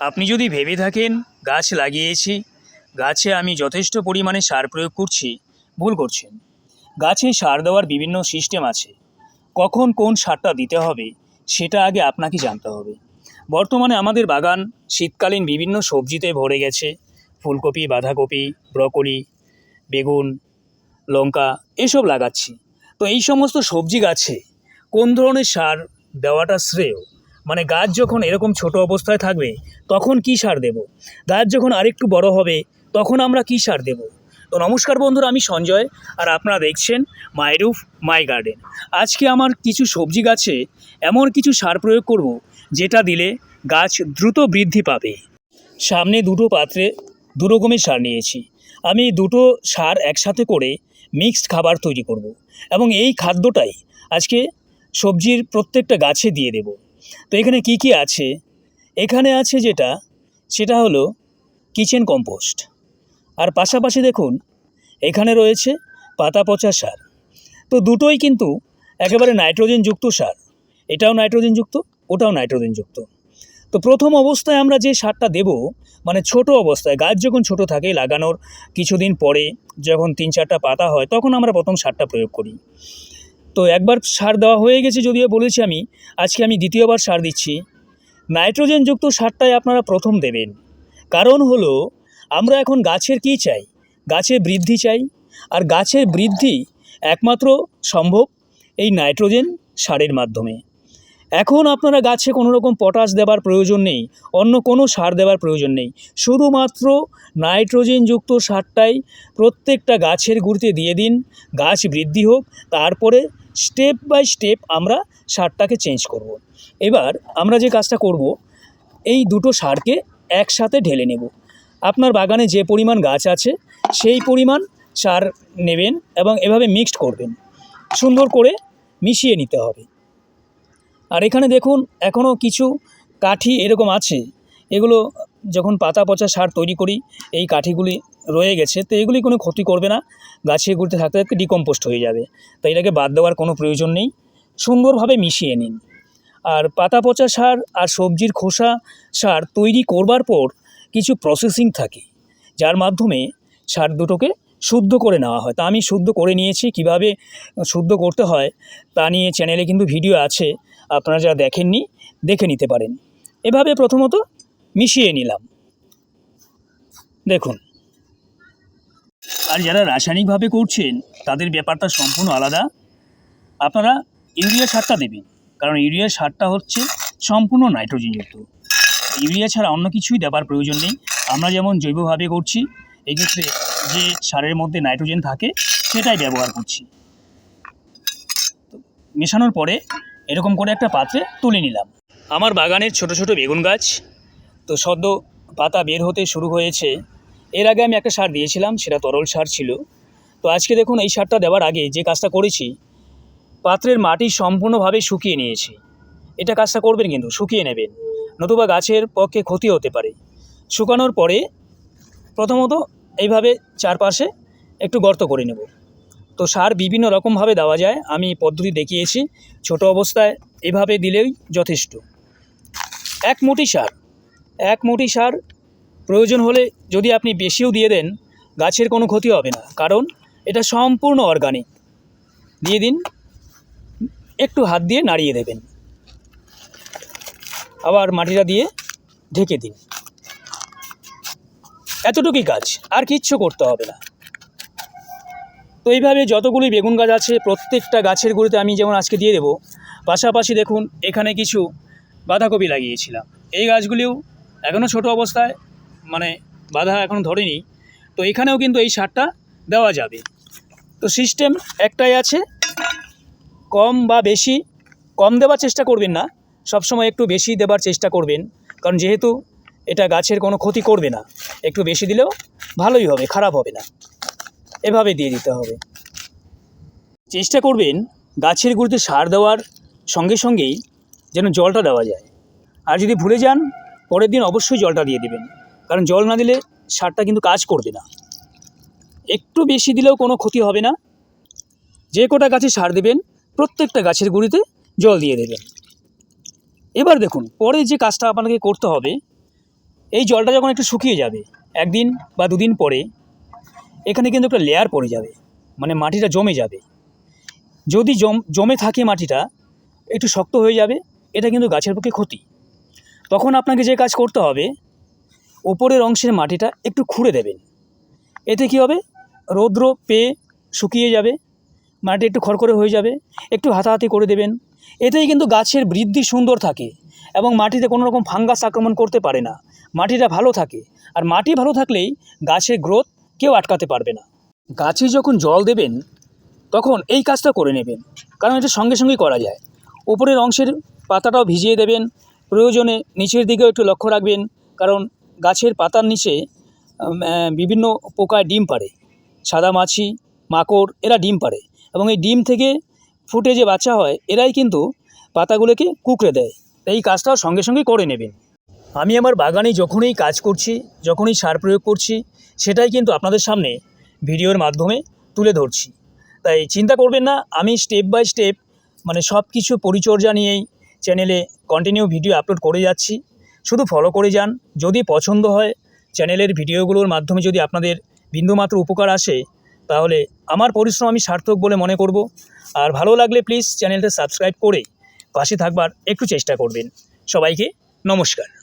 আপনি যদি ভেবে থাকেন, গাছ লাগিয়েছি, গাছে আমি যথেষ্ট পরিমাণে সার প্রয়োগ করছি, ভুল করছেন। গাছে সার দেওয়ার বিভিন্ন সিস্টেম আছে। কখন কোন সারটা দিতে হবে, সেটা আগে আপনাকে জানতে হবে। বর্তমানে আমাদের বাগান শীতকালীন বিভিন্ন সবজিতে ভরে গেছে। ফুলকপি, বাঁধাকপি, ব্রকলি, বেগুন, লঙ্কা, এসব লাগাচ্ছি। তো এই সমস্ত সবজি গাছে কোন ধরনের সার দেওয়াটা শ্রেয়? মানে গাছ যখন এরকম ছোট অবস্থায় থাকবে, তখন কি সার দেব? গাছ যখন আরেকটু বড় হবে, তখন আমরা কি সার দেব? তো নমস্কার বন্ধুরা, আমি সঞ্জয়, আর আপনারা দেখছেন মাই রুফ, মাই গার্ডেন। আজকে আমার কিছু সবজি গাছে এমন কিছু সার প্রয়োগ করব, যেটা দিলে গাছ দ্রুত বৃদ্ধি পাবে। সামনে দুটো পাত্রে দু রকমের সার নিয়েছি। আমি দুটো সার একসাথে করে মিক্সড খাবার তৈরি করব এবং এই খাদ্যটাই আজকে সবজির প্রত্যেকটা গাছে দিয়ে দেব। তো এখানে কি কি আছে? এখানে আছে যেটা, সেটা হলো কিচেন কম্পোস্ট আর পাশাপাশি দেখুন, এখানে রয়েছে পাতা পচা সার। তো দুটোই কিন্তু একেবারে নাইট্রোজেনযুক্ত সার। এটাও নাইট্রোজেনযুক্ত ওটাও নাইট্রোজেনযুক্ত তো প্রথম অবস্থায় আমরা যে সারটা দেব মানে ছোট অবস্থায়, গাছ যখন ছোট থাকে, লাগানোর কিছুদিন পরে যখন তিন চারটা পাতা হয়, তখন আমরা প্রথম সারটা প্রয়োগ করি। তো একবার সার দেওয়া হয়ে গেছে যদিও বলেছি আমি, আজকে আমি দ্বিতীয়বার সার দিচ্ছি। নাইট্রোজেনযুক্ত সারটাই আপনারা প্রথম দেবেন। কারণ হলো, আমরা এখন গাছের কি চাই? গাছের বৃদ্ধি চাই। আর গাছের বৃদ্ধি একমাত্র সম্ভব এই নাইট্রোজেন সারের মাধ্যমে। এখন আপনারা গাছে কোনো রকম পটাশ দেওয়ার প্রয়োজন নেই, অন্য কোনো সার দেওয়ার প্রয়োজন নেই। শুধুমাত্র নাইট্রোজেনযুক্ত সারটাই প্রত্যেকটা গাছের গুঁড়িতে দিয়ে দিন, গাছ বৃদ্ধি হোক, তারপরে স্টেপ বাই স্টেপ আমরা সারটাকে চেঞ্জ করব। এবার আমরা যে কাজটা করব, এই দুটো সারকে একসাথে ঢেলে নেব। আপনার বাগানে যে পরিমাণ গাছ আছে, সেই পরিমাণ সার নেবেন এবং এভাবে মিক্সড করবেন। সুন্দর করে মিশিয়ে নিতে হবে। আর এখানে দেখুন এখনও কিছু কাঠি এরকম আছে। এগুলো যখন পাতা পচা সার তৈরি করি, এই কাঠিগুলি রয়ে গেছে, তো এগুলি কোনো ক্ষতি করবে না। গাছের গুঁড়িতে থাকতে থাকতে ডিকম্পোস্ট হয়ে যাবে। তাই এটাকে বাদ দেওয়ার কোনো প্রয়োজন নেই। সুন্দরভাবে মিশিয়ে নিন। আর পাতা পচা সার আর সবজির খোসা সার তৈরি করবার পর কিছু প্রসেসিং থাকে, যার মাধ্যমে সার দুটোকে শুদ্ধ করে নেওয়া হয়। তা আমি শুদ্ধ করে নিয়েছি। কীভাবে শুদ্ধ করতে হয় তা নিয়ে চ্যানেলে কিন্তু ভিডিও আছে। আপনারা যারা দেখেননি, দেখে নিতে পারেন। এভাবে প্রথমত মিশিয়ে নিলাম। দেখুন। আর যারা রাসায়নিকভাবে করছেন, তাদের ব্যাপারটা সম্পূর্ণ আলাদা। আপনারা ইউরিয়া সারটা দেবেন, কারণ ইউরিয়া সারটা হচ্ছে সম্পূর্ণ নাইট্রোজেনযুক্ত। ইউরিয়া ছাড়া অন্য কিছুই দেওয়ার প্রয়োজন নেই। আমরা যেমন জৈবভাবে করছি, এক্ষেত্রে যে সারের মধ্যে নাইট্রোজেন থাকে, সেটাই ব্যবহার করছি। মেশানোর পরে এরকম করে একটা পাত্রে তুলে নিলাম। আমার বাগানের ছোট ছোট বেগুন গাছ, তো সদ্য পাতা বের হতে শুরু হয়েছে। এর আগে আমি একটা সার দিয়েছিলাম, সেটা তরল সার ছিল। তো আজকে দেখুন, এই সারটা দেওয়ার আগে যে কাজটা করেছি, পাত্রের মাটি সম্পূর্ণভাবে শুকিয়ে নিয়েছি। এটা কাজটা করবেন কিন্তু, শুকিয়ে নেবেন। নতুবা গাছের পক্ষে ক্ষতি হতে পারে। শুকানোর পরে প্রথমত এইভাবে চারপাশে একটু গর্ত করে নেব। তো সার বিভিন্ন রকমভাবে দেওয়া যায়, আমি পদ্ধতি দেখিয়েছি। ছোট অবস্থায় এভাবে দিলেই যথেষ্ট। এক মুঠি সার, এক মুঠি সার প্রয়োজন হলে যদি আপনি বেশিও দিয়ে দেন, গাছের কোনো ক্ষতি হবে না, কারণ এটা সম্পূর্ণ অর্গানিক দিয়ে দিন, একটু হাত দিয়ে নাড়িয়ে দেবেন। আবার মাটিটা দিয়ে ঢেকে দিন। এতটুকুই কাজ, আর কিচ্ছু করতে হবে না। তো এইভাবে যতগুলি বেগুন গাছ আছে, প্রত্যেকটা গাছের গুঁড়িতে আমি যেমন আজকে দিয়ে দেবো, পাশাপাশি দেখুন, এখানে কিছু বাঁধাকপি লাগিয়েছিলাম। এই গাছগুলিও এখনও ছোট অবস্থায় মানে বাধা এখন ধরেনি। তো এখানেও কিন্তু এই সারটা দেওয়া যাবে। তো সিস্টেম একটাই আছে, কম বা বেশি, কম দেওয়ার চেষ্টা করবেন না, সবসময় একটু বেশি দেবার চেষ্টা করবেন, কারণ যেহেতু এটা গাছের কোনো ক্ষতি করবে না। একটু বেশি দিলেও ভালোই হবে, খারাপ হবে না। এভাবে দিয়ে দিতে হবে। চেষ্টা করবেন গাছের গুঁড়িতে সার দেওয়ার সঙ্গে সঙ্গেই যেন জলটা দেওয়া যায়। আর যদি ভুলে যান, পরের দিন অবশ্যই জলটা দিয়ে দেবেন। কারণ জল না দিলে সারটা কিন্তু কাজ করবে না। একটু বেশি দিলেও কোনো ক্ষতি হবে না। যে কটা গাছে সার দেবেন, প্রত্যেকটা গাছের গুঁড়িতে জল দিয়ে দেবেন। এবার দেখুন, পরে যে কাজটা আপনাকে করতে হবে, এই জলটা যখন একটু শুকিয়ে যাবে, একদিন বা দুদিন পরে এখানে কিন্তু একটা লেয়ার পড়ে যাবে মানে মাটিটা জমে যাবে। যদি জম, জমে থাকে মাটিটা, একটু শক্ত হয়ে যাবে, এটা কিন্তু গাছের পক্ষে ক্ষতি। তখন আপনাকে যে কাজ করতে হবে, ওপরের অংশের মাটিটা একটু খুঁড়ে দেবেন। এতে কী হবে? রৌদ্র পেয়ে শুকিয়ে যাবে মাটি একটু খড়খড়ে হয়ে যাবে, একটু হাতাহাতি করে দেবেন। এতেই কিন্তু গাছের বৃদ্ধি সুন্দর থাকে এবং মাটিতে কোনো রকম ফাঙ্গাস আক্রমণ করতে পারে না। মাটিটা ভালো থাকে। আর মাটি ভালো থাকলেই গাছের গ্রোথ কেউ আটকাতে পারবে না। গাছে যখন জল দেবেন, তখন এই কাজটা করে নেবেন, কারণ এটা সঙ্গে সঙ্গেই করা যায়। উপরের অংশের পাতাটাও ভিজিয়ে দেবেন, প্রয়োজনে নিচের দিকেও একটু লক্ষ্য রাখবেন, কারণ গাছের পাতার নিচে বিভিন্ন পোকায় ডিম পাড়ে। সাদা মাছি, মাকড়, এরা ডিম পাড়ে। এবং এই ডিম থেকে ফুটে যে বাচ্চা হয়, এরাই কিন্তু পাতাগুলোকে কুকড়ে দেয়। এই কাজটাও সঙ্গে সঙ্গে করে নেবেন। আমি আমার বাগানে যখনই কাজ করছি, যখনই সার প্রয়োগ করছি, সেটাই কিন্তু আপনাদের সামনে ভিডিওর মাধ্যমে তুলে ধরছি। তাই চিন্তা করবেন না, আমি স্টেপ বাই স্টেপ মানে সব কিছু পরিচর্যা নিয়েই চ্যানেলে কন্টিনিউ ভিডিও আপলোড করে যাচ্ছি। শুধু ফলো করে যান, যদি পছন্দ হয় চ্যানেলের ভিডিওগুলোর মাধ্যমে যদি আপনাদের বিন্দুমাত্র উপকার আসে, তাহলে আমার পরিশ্রম আমি সার্থক বলে মনে করব। আর ভালো লাগলে প্লিজ চ্যানেলটা সাবস্ক্রাইব করে পাশে থাকবার একটু চেষ্টা করবেন। সবাইকে নমস্কার।